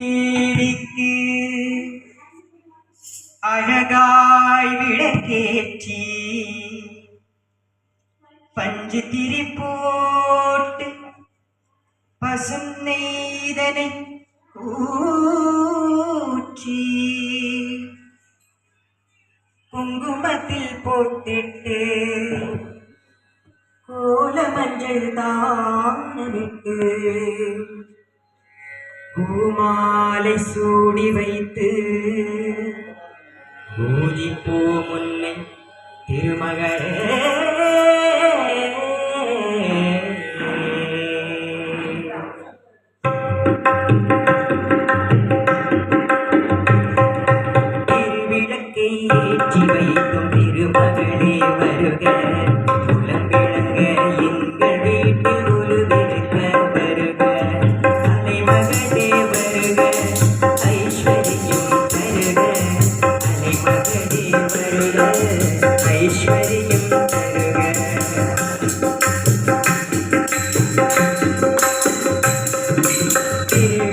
தேடிக்கு அழகாய் விளக்கேற்றி பஞ்சு திரி போட்டு பசும் நெய்தனை ஊற்றி குங்குமத்தில் போட்டிட்டு கோல மஞ்சள் தானமிட்டு பூமாலை சூடி வைத்து பூஜிப்பூ முன்னை திருமகளே.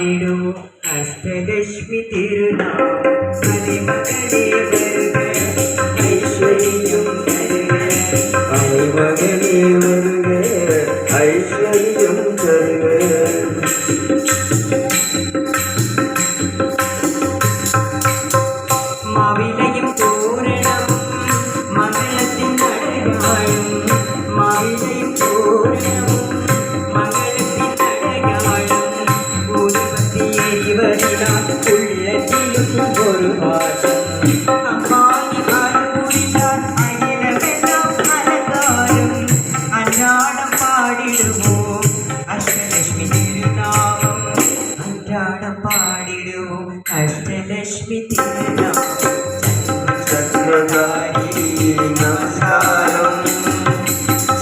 പാടിടുമോ അഷ്ടലക്ഷ്മി തിരുനാൾ മണിമകളെ വരുക ഐശ്വര്യം തരുക അണിമകളെ വരുക ഐശ്വര്യം തരുക മാവിലയും അടയാളം. മാവിലയും തോരണം ഊതുപത്തിയെരിവതിനാൽ ഉള്ളത്തിലും ഒരു ഭാഷം അമ്മാനി ആർപ്പുടിച്ചാൽ അയലമെല്ലാം അലങ്കാരം അന്നാടം പാടിടുമോ? അഷ്ടലക്ഷ്മി തിരുനാമം അന്നാടം പാടിടുമോ അഷ്ടലക്ഷ്മി തിരുനാമം ചക്രധാരി നമസ്കാരം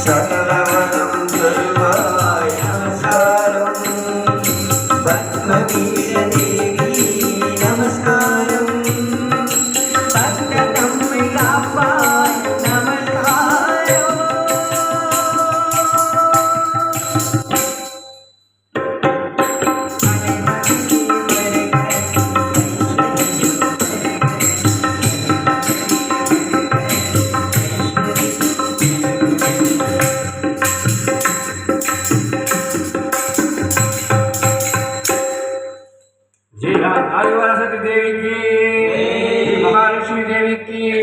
സകലവനം തരുവായി നമസ്കാരം പത്മവീരദേവി हाँ, आयु देवी की महालक्ष्मी देवी की।